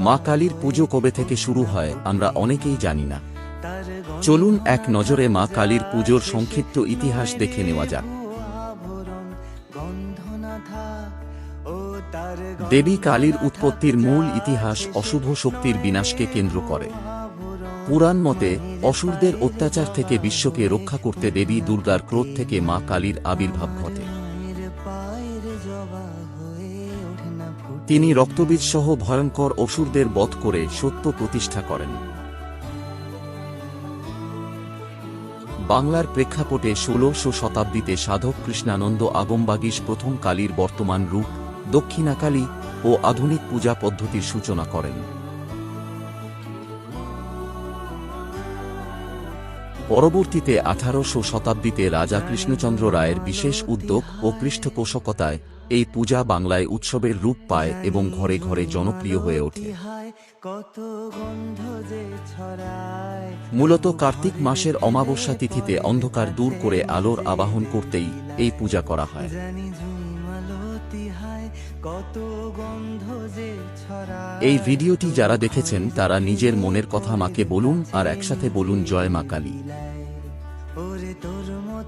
মা কালীর পুজো কবে থেকে শুরু হয়, আমরা অনেকেই জানি না। চলুন এক নজরে মা কালীর পুজোর সংক্ষিপ্ত ইতিহাস দেখে নেওয়া যাক। দেবী কালীর উৎপত্তির মূল ইতিহাস অশুভ শক্তির বিনাশকে কেন্দ্র করে। পুরাণ মতে, অসুরদের অত্যাচার থেকে বিশ্বকে রক্ষা করতে দেবী দুর্গার ক্রোধ থেকে মা কালীর আবির্ভাব ঘটে। তিনি রক্তবীজ সহ ভয়ঙ্কর অসুরদের বধ করে সত্য প্রতিষ্ঠা করেন। বাংলার প্রেক্ষাপটে ষোলশো শতাব্দীতে সাধক কৃষ্ণানন্দ আগমবাগীশ প্রথম কালীর বর্তমান রূপ, দক্ষিণাকালী ও আধুনিক পূজা পদ্ধতির সূচনা করেন। পরবর্তীতে আঠারোশো শতাব্দীতে রাজা কৃষ্ণচন্দ্র রায়ের বিশেষ উদ্যোগ ও পৃষ্ঠপোষকতায় এই পূজা বাংলায় উৎসবের রূপ পায় এবং ঘরে ঘরে জনপ্রিয় হয়ে ওঠে। মূলত কার্তিক মাসের অমাবস্যা তিথিতে অন্ধকার দূর করে আলোর আবাহন করতেই এই পূজা করা হয়। এই ভিডিওটি যারা দেখেছেন, তারা নিজের মনের কথা মাকে বলুন আর একসাথে বলুন, জয় মা কালী।